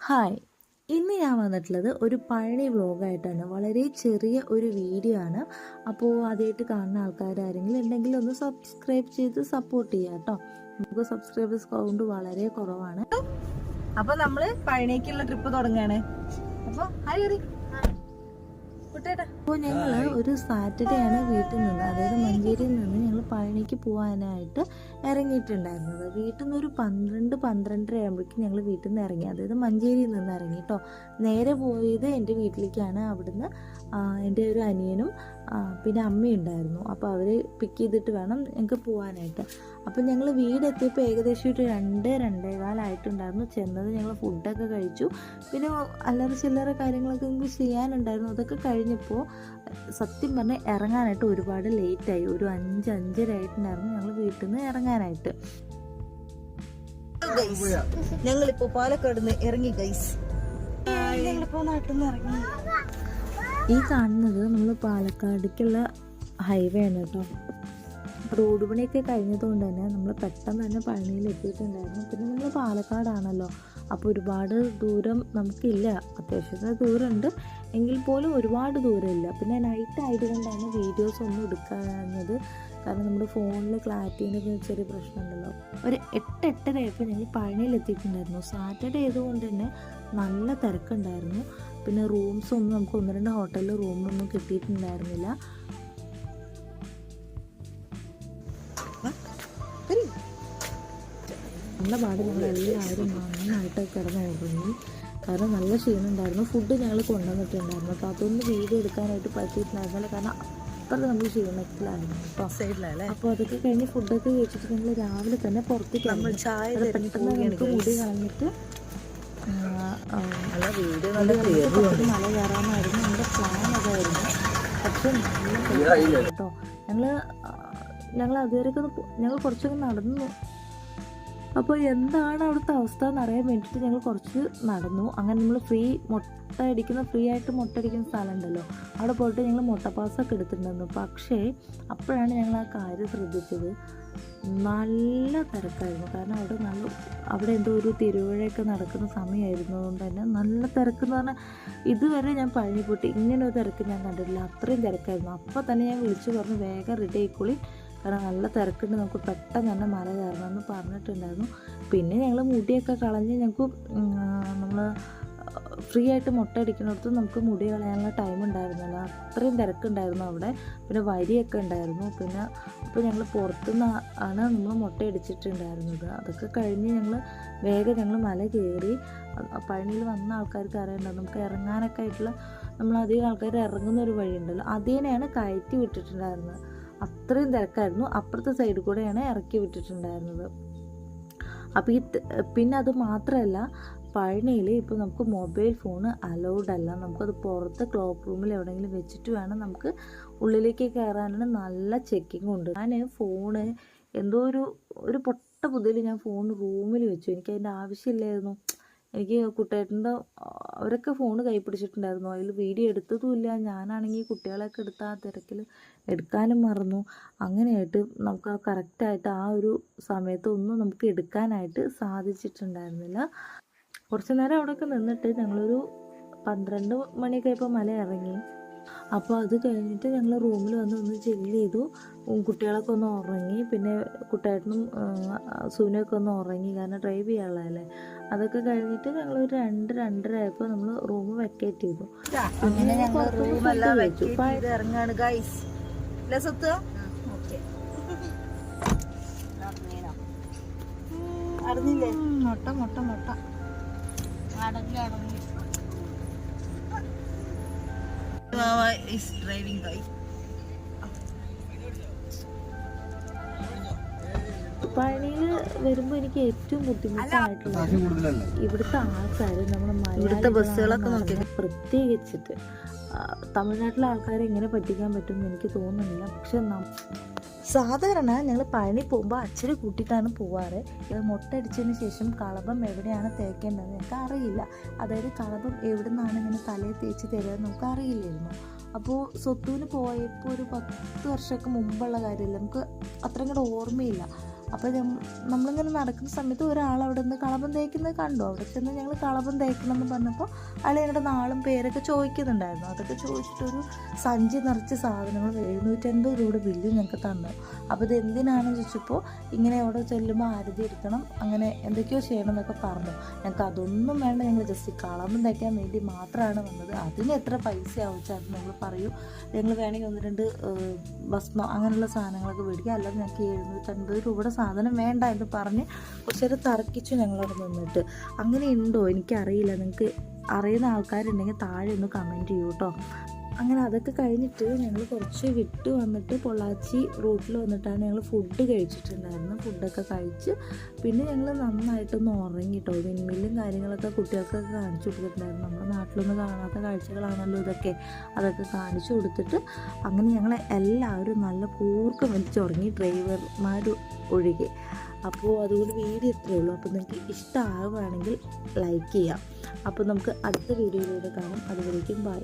Hi. ഇന്ന് ഞാൻ വന്നിട്ടുള്ളത് ഒരു പഴനി വ്ലോഗായിട്ടാണ്. വളരെ ചെറിയ ഒരു വീഡിയോ ആണ്. അപ്പോൾ ആദ്യമായിട്ട് കാണുന്ന ആൾക്കാരാരെങ്കിലും ഉണ്ടെങ്കിൽ ഒന്ന് സബ്സ്ക്രൈബ് ചെയ്ത് സപ്പോർട്ട് ചെയ്യാം കേട്ടോ. നമുക്ക് സബ്സ്ക്രൈബേഴ്സ് കൗണ്ട് വളരെ കുറവാണ്. അപ്പോൾ നമ്മൾ പഴനിക്കുള്ള ട്രിപ്പ് തുടങ്ങാണ്. അപ്പോൾ ഹായ് ഹരി അപ്പോൾ ഞങ്ങൾ ഒരു സാറ്റർഡേ ആണ് വീട്ടിൽ നിന്ന്. അതായത് മഞ്ചേരിയിൽ നിന്ന് ഞങ്ങൾ പഴനിക്ക് പോകാനായിട്ട് ഇറങ്ങിയിട്ടുണ്ടായിരുന്നത്. വീട്ടിൽ നിന്ന് ഒരു പന്ത്രണ്ട് പന്ത്രണ്ടര ആകുമ്പോഴേക്കും ഞങ്ങൾ വീട്ടിൽ നിന്ന് ഇറങ്ങി. അതായത് മഞ്ചേരിയിൽ നിന്ന് ഇറങ്ങി കേട്ടോ നേരെ പോയത് എന്റെ വീട്ടിലേക്കാണ്. അവിടുന്ന് എന്റെ ഒരു അനിയനും പിന്നെ അമ്മയുണ്ടായിരുന്നു അപ്പോൾ അവർ പിക്ക് ചെയ്തിട്ട് വേണം ഞങ്ങൾക്ക് പോകാനായിട്ട് അപ്പോൾ ഞങ്ങൾ വീടെത്തിയപ്പോൾ ഏകദേശം ഒരു രണ്ട് രണ്ടേ കാലായിട്ടുണ്ടായിരുന്നു ചെന്നത് ഞങ്ങൾ ഫുഡൊക്കെ കഴിച്ചു. പിന്നെ അല്ലറ ചില്ലറ കാര്യങ്ങളൊക്കെ നമുക്ക് ചെയ്യാനുണ്ടായിരുന്നു. അതൊക്കെ കഴിഞ്ഞപ്പോൾ സത്യം പറഞ്ഞാൽ ഇറങ്ങാനായിട്ട് ഒരുപാട് ലേറ്റായി ഒരു അഞ്ച് അഞ്ചര ആയിട്ടുണ്ടായിരുന്നു ഞങ്ങൾ വീട്ടിൽ നിന്ന് ഇറങ്ങാനായിട്ട് ഞങ്ങളിപ്പോ പാലക്കാട് നിന്ന് ഇറങ്ങി ഗൈസ് ഞങ്ങളിപ്പോ നാട്ടിൽ നിന്ന് ഇറങ്ങി. ഈ കാണുന്നത് നമ്മൾ പാലക്കാടേക്കുള്ള ഹൈവേ ആണ് കേട്ടോ. റോഡ് പണിയൊക്കെ കഴിഞ്ഞതുകൊണ്ട് തന്നെ നമ്മൾ പെട്ടെന്ന് തന്നെ പഴനിയിൽ എത്തിയിട്ടുണ്ടായിരുന്നു. പിന്നെ നമ്മൾ പാലക്കാടാണല്ലോ. അപ്പോൾ ഒരുപാട് ദൂരം നമുക്കില്ല. അത്യാവശ്യത്തിന് ദൂരമുണ്ട്. എങ്കിൽ പോലും ഒരുപാട് ദൂരമില്ല. പിന്നെ നൈറ്റ് ആയതുകൊണ്ടാണ് വീഡിയോസ് ഒന്നും എടുക്കാഞ്ഞത്. കാരണം നമ്മുടെ ഫോണിൽ ക്ലാരിറ്റീന്റെ ചെറിയ പ്രശ്നമുണ്ടല്ലോ. ഒരു എട്ട് എട്ടര ആയപ്പോൾ ഞങ്ങൾ പഴനിയിലെത്തിയിട്ടുണ്ടായിരുന്നു സാറ്റർഡേ ആയതുകൊണ്ട് തന്നെ നല്ല തിരക്കുണ്ടായിരുന്നു. പിന്നെ റൂംസ് ഒന്നും നമുക്ക് ഒന്ന് രണ്ട് ഹോട്ടലിൽ റൂമൊന്നും കിട്ടിയിട്ടുണ്ടായിരുന്നില്ല. നല്ല പാട് ഞങ്ങൾ എല്ലാവരും നന്നായിട്ട് കിടന്ന് ഉറങ്ങി. കാരണം നല്ല ക്ഷീണം ഉണ്ടായിരുന്നു ഫുഡ് ഞങ്ങൾ കൊണ്ടുവന്നിട്ടുണ്ടായിരുന്നു. അപ്പോൾ അതൊന്നും വീഡിയോ എടുക്കാനായിട്ട് പറ്റിയിട്ടുണ്ടായിരുന്നില്ല. കാരണം അത്ര നമ്മൾ ക്ഷീണത്തിലായിരുന്നു കേട്ടോ. സൈഡിലല്ലേ അപ്പോൾ അതൊക്കെ കഴിഞ്ഞ് ഫുഡൊക്കെ കഴിച്ചിട്ട് നമ്മൾ രാവിലെ തന്നെ പുറത്തേക്ക് നമ്മൾ ചായ പെട്ടെന്ന് നമുക്ക് മുടി കളഞ്ഞിട്ട് വീട് നല്ല മല കയറാമായിരുന്നു നമ്മുടെ പ്ലാൻ അതായിരുന്നു. പക്ഷെ നല്ല കേട്ടോ ഞങ്ങൾ ഞങ്ങൾ അതുവരെയൊക്കെ ഒന്ന് ഞങ്ങൾ കുറച്ചൊക്കെ നടന്നു. അപ്പോൾ എന്താണ് അവിടുത്തെ അവസ്ഥ എന്ന് അറിയാൻ വേണ്ടിയിട്ട് ഞങ്ങൾ കുറച്ച് നടന്നു. അങ്ങനെ നമ്മൾ ഫ്രീ മുട്ട അടിക്കുന്ന ഫ്രീ ആയിട്ട് മുട്ട അടിക്കുന്ന സ്ഥലം ഉണ്ടല്ലോ അവിടെ പോയിട്ട് ഞങ്ങൾ മുട്ടപ്പാസൊക്കെ എടുത്തിട്ടുണ്ടായിരുന്നു. പക്ഷേ അപ്പോഴാണ് ഞങ്ങൾ ആ കാര്യം ശ്രദ്ധിച്ചത്. നല്ല തിരക്കായിരുന്നു. കാരണം അവിടെ നല്ല അവിടെ എന്തോ ഒരു തിരുവഴയൊക്കെ നടക്കുന്ന സമയമായിരുന്നു. അതുകൊണ്ട് തന്നെ നല്ല തിരക്കെന്ന് പറഞ്ഞാൽ ഇതുവരെ ഞാൻ പഴനി പോയിട്ട് ഇങ്ങനെ ഒരു തിരക്ക് ഞാൻ കണ്ടിട്ടില്ല. അത്രയും തിരക്കായിരുന്നു. അപ്പോൾ തന്നെ ഞാൻ വിളിച്ചു പറഞ്ഞു വേഗം റെഡി ആയിക്കോളി. കാരണം നല്ല തിരക്കുണ്ട്. നമുക്ക് പെട്ടെന്ന് തന്നെ മല കയറണമെന്ന് പറഞ്ഞിട്ടുണ്ടായിരുന്നു. പിന്നെ ഞങ്ങൾ മുടിയൊക്കെ കളഞ്ഞ് ഞങ്ങൾക്ക് നമ്മൾ ഫ്രീ ആയിട്ട് മുട്ട അടിക്കുന്നിടത്ത് നമുക്ക് മുടി കളയാനുള്ള ടൈം ഉണ്ടായിരുന്നില്ല. അത്രയും തിരക്കുണ്ടായിരുന്നു അവിടെ. പിന്നെ വരിയൊക്കെ ഉണ്ടായിരുന്നു. പിന്നെ അപ്പോൾ ഞങ്ങൾ പുറത്തുനിന്ന് ആണ് നമ്മൾ മുട്ട അടിച്ചിട്ടുണ്ടായിരുന്നത്. അതൊക്കെ കഴിഞ്ഞ് ഞങ്ങൾ വേഗം ഞങ്ങൾ മല കയറി. പഴനിയിൽ വന്ന ആൾക്കാർക്ക് അറിയണ്ട നമുക്ക് ഇറങ്ങാനൊക്കെ ആയിട്ടുള്ള നമ്മൾ അധികം ആൾക്കാർ ഇറങ്ങുന്ന ഒരു വഴിയുണ്ടല്ലോ. അതിനെയാണ് കയറ്റി വിട്ടിട്ടുണ്ടായിരുന്നത്. അത്രയും തിരക്കായിരുന്നു. അപ്പുറത്തെ സൈഡിൽ കൂടെയാണ് ഇറക്കി വിട്ടിട്ടുണ്ടായിരുന്നത്. അപ്പോൾ ഈ പിന്നെ അത് മാത്രമല്ല പഴനിയിൽ ഇപ്പോൾ നമുക്ക് മൊബൈൽ ഫോൺ അലൗഡ് അല്ല. നമുക്കത് പുറത്ത് ക്ലോക്ക് റൂമിൽ എവിടെയെങ്കിലും വെച്ചിട്ട് വേണം നമുക്ക് ഉള്ളിലേക്ക് കയറാനാണ് നല്ല ചെക്കിംഗ് ഉണ്ട്. ഞാൻ ഫോണ് എന്തോ ഒരു ഒരു പൊട്ട പുതിയിൽ ഞാൻ ഫോൺ റൂമിൽ വെച്ചു. എനിക്ക് അതിന്റെ ആവശ്യമില്ലായിരുന്നു. എനിക്ക് കുട്ടേട്ടന്റെ അവരൊക്കെ ഫോൺ കൈ പിടിച്ചിട്ടുണ്ടായിരുന്നു. അതിൽ വീഡിയോ എടുത്തതുമില്ല. ഞാനാണെങ്കിൽ കുട്ടികളെയൊക്കെ എടുത്ത ആ തിരക്കിൽ എടുക്കാനും മറന്നു. അങ്ങനെയായിട്ട് നമുക്ക് ആ കറക്റ്റായിട്ട് ആ ഒരു സമയത്ത് ഒന്നും നമുക്ക് എടുക്കാനായിട്ട് സാധിച്ചിട്ടുണ്ടായിരുന്നില്ല. കുറച്ച് നേരം അവിടെയൊക്കെ നിന്നിട്ട് ഞങ്ങളൊരു പന്ത്രണ്ട് മണിയൊക്കെ ആയപ്പോൾ മല ഇറങ്ങി. അപ്പോൾ അത് കഴിഞ്ഞിട്ട് ഞങ്ങൾ റൂമിൽ വന്ന് ഒന്ന് ചില്ല് ചെയ്തു. കുട്ടികളൊക്കെ ഒന്ന് ഉറങ്ങി. പിന്നെ കുട്ടിയായിട്ടും സൂനൊക്കെ ഒന്ന് ഉറങ്ങി. കാരണം ഡ്രൈവ് ചെയ്യാനുള്ളതല്ലേ. അതൊക്കെ കഴിഞ്ഞിട്ട് ഞങ്ങൾ ഒരു രണ്ട് രണ്ടര ആയപ്പോൾ നമ്മൾ റൂം വെക്കേറ്റ് ചെയ്തു. അങ്ങനെ ഞങ്ങൾ വെച്ച് ഇറങ്ങാണ് ഗൈസ് അല്ലേ സത്ത് അറിഞ്ഞില്ലേ മുട്ട മുട്ട മുട്ട. ഡ്രൈവിംഗ് ഗൈസ് പഴനിയിൽ വരുമ്പോൾ എനിക്ക് ഏറ്റവും ബുദ്ധിമുട്ടായിട്ടുള്ളത് ഇവിടുത്തെ ആൾക്കാർ നമ്മുടെ ഇവിടുത്തെ ബസ്സുകളൊക്കെ നോക്കി. പ്രത്യേകിച്ചിട്ട്. തമിഴ്നാട്ടിലെ ആൾക്കാരെ എങ്ങനെ പറ്റിക്കാൻ പറ്റുമെന്ന് എനിക്ക് തോന്നുന്നില്ല. പക്ഷെ സാധാരണ ഞങ്ങൾ പഴനി പോകുമ്പോൾ അച്ഛനെ കൂട്ടിയിട്ടാണ് പോവാറ്. ഇത് മുട്ടടിച്ചതിന് ശേഷം കളഭം എവിടെയാണ് തേക്കേണ്ടത് ഞങ്ങൾക്ക് അറിയില്ല. അതായത് കളഭം എവിടെ നിന്നാണ് ഇങ്ങനെ തലയിൽ തേച്ച് തരുക നമുക്ക് അറിയില്ലായിരുന്നു. അപ്പോൾ സ്വത്തുവിന് പോയപ്പോൾ ഒരു പത്ത് വർഷമൊക്കെ മുമ്പുള്ള കാര്യമില്ല. നമുക്ക് അത്രയും കൂടെ ഓർമ്മയില്ല. അപ്പോൾ നമ്മളിങ്ങനെ നടക്കുന്ന സമയത്ത് ഒരാൾ അവിടെ നിന്ന് കളപം തേക്കുന്നത് കണ്ടു. അവിടെ ചെന്ന് ഞങ്ങൾ കളപം തേക്കണം എന്ന് പറഞ്ഞപ്പോൾ അയാൾ ഞങ്ങളുടെ നാളും പേരൊക്കെ ചോദിക്കുന്നുണ്ടായിരുന്നു. അതൊക്കെ ചോദിച്ചിട്ടൊരു സഞ്ചി നിറച്ച് സാധനങ്ങൾ എഴുന്നൂറ്റൻപത് രൂപയുടെ ബില്ല് ഞങ്ങൾക്ക് തന്നു. അപ്പോൾ ഇത് എന്തിനാണെന്ന് ചോദിച്ചപ്പോൾ ഇങ്ങനെ അവിടെ ചെല്ലുമ്പോൾ ആരതി എടുക്കണം അങ്ങനെ എന്തൊക്കെയോ ചെയ്യണം എന്നൊക്കെ പറഞ്ഞു. ഞങ്ങൾക്ക് അതൊന്നും വേണ്ട ഞങ്ങൾ ജസ്റ്റ് കളമ്പം തയ്ക്കാൻ വേണ്ടി മാത്രമാണ് വന്നത്. അതിന് എത്ര പൈസ ആവശ്യം അത് നിങ്ങൾ പറയൂ. ഞങ്ങൾ വേണമെങ്കിൽ ഒന്ന് രണ്ട് ഭസ്മം അങ്ങനെയുള്ള സാധനങ്ങളൊക്കെ മേടിക്കുക അല്ലാതെ ഞങ്ങൾക്ക് എഴുന്നൂറ്റൻപത് രൂപയുടെ സാധനം വേണ്ട എന്ന് പറഞ്ഞ് കുറച്ചു നേരം തർക്കിച്ചു ഞങ്ങളവിടെ നിന്നിട്ട്. അങ്ങനെ ഉണ്ടോ എനിക്കറിയില്ല. നിങ്ങൾക്ക് അറിയുന്ന ആൾക്കാരുണ്ടെങ്കിൽ താഴെ ഒന്ന് കമന്റ് ചെയ്യൂ കേട്ടോ അങ്ങനെ അതൊക്കെ കഴിഞ്ഞിട്ട് ഞങ്ങൾ കുറച്ച് വിട്ട് വന്നിട്ട് പൊള്ളാച്ചി റൂട്ടിൽ വന്നിട്ടാണ് ഞങ്ങൾ ഫുഡ് കഴിച്ചിട്ടുണ്ടായിരുന്നു ഫുഡൊക്കെ കഴിച്ച് പിന്നെ ഞങ്ങൾ നന്നായിട്ടൊന്ന് ഉറങ്ങി കേട്ടോ വിൻമില്ലും കാര്യങ്ങളൊക്കെ കുട്ടികൾക്കൊക്കെ കാണിച്ചു കൊടുത്തിട്ടുണ്ടായിരുന്നു. നമ്മുടെ നാട്ടിലൊന്നും കാണാത്ത കാഴ്ചകളാണല്ലോ ഇതൊക്കെ. അതൊക്കെ കാണിച്ചു കൊടുത്തിട്ട് അങ്ങനെ ഞങ്ങൾ എല്ലാവരും നല്ല കൂർക്കം വലിച്ചുറങ്ങി ഡ്രൈവർമാർ ഒഴികെ. അപ്പോൾ അതുകൊണ്ട് വീഡിയോ ഇത്രയേ ഉള്ളൂ. അപ്പോൾ നിങ്ങൾക്ക് ഇഷ്ടമാവുകയാണെങ്കിൽ ലൈക്ക് ചെയ്യാം. അപ്പോൾ നമുക്ക് അടുത്ത വീഡിയോയിലൂടെ കാണാം. അതുവരേക്കും ബൈ